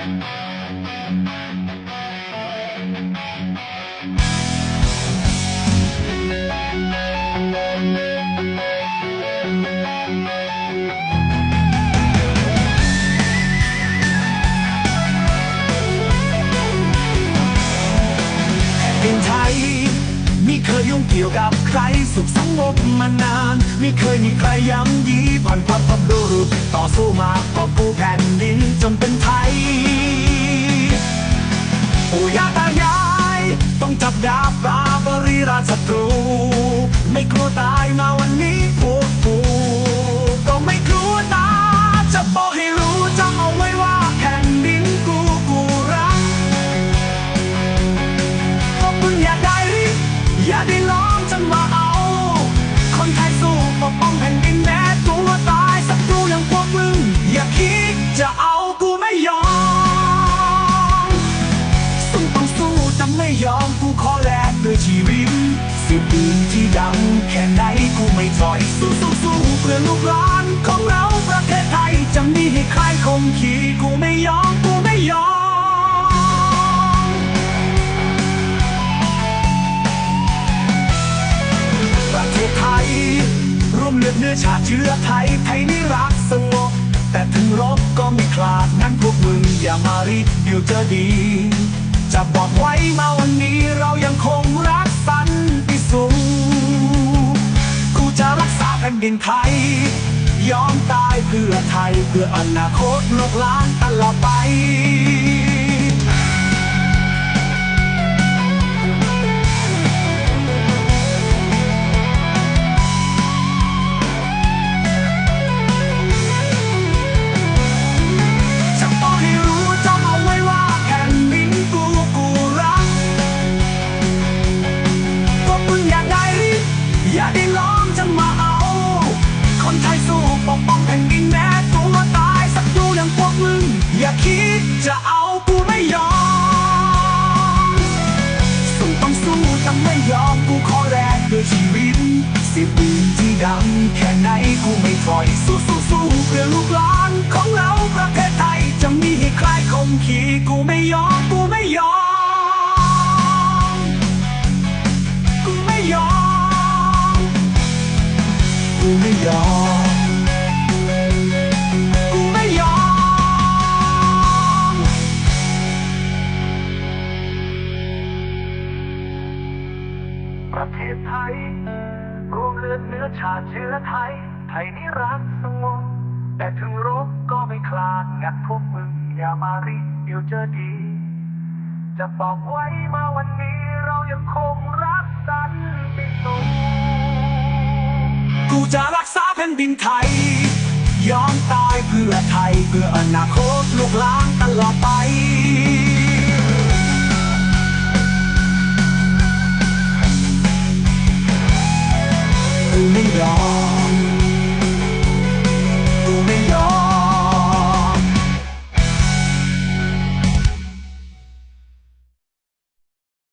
แผ่นไทยไม่เคยยุ่งเกี่ยวกับใครสุขสงบมานาน ไม่เคยมีใครย้ำยีผ่านความพับดูรุต่อสู้มาปกปูแผ่ ปู่ย่าตายาย ต้องจับดาบปราบริราชศัตรู ไม่กลัวตายมาวันนี้ ดังแค่ไหนกูไม่ถอยสู้สู้สู้เพื่อลูกหลานของเราประเทศไทยจะมีให้ใครคมขีกูไม่ยอมกูไม่ยอมประเทศไทยร่วมเลือดเนื้อชาติเชื้อไทยไทยนี่รักสงบแต่ถึงรบก็ไม่คลาดนั้นพวกมึงอย่ามารีเดี๋ยวจอดี จะบอกไว้มาวันนี้เรายังคงรัก ผ่นดินไทย ยอมตายเพื่อไทย เพื่ออนาคตโลกล้านตลอดไป ไม่ยอมกูขอแรกด้วยชีวิต สิบปืนที่ดำแค่ไหนกูไม่ถอยสู้สู้สู้เพื่อลูกหลานของเราประเทศไทยจะมีให้ใครคมขีกูไม่ยอมกูไม่ยอม กูไม่ยอม กูไม่ยอม ประเทศไทยรวมเลือดเนื้อชาติเชื้อไทย ไทยนี่รักสงบแต่ถึงรบก็ไม่คลาดงัดพวกมึงอย่ามารีเดี๋ยวเจอดี จะบอกไว้มาวันนี้เรายังคงรักสันติสุขกูจะรักษาแผ่นดินไทย ยอมตายเพื่อไทยเพื่ออนาคตลูกหลานตลอดไป me wrong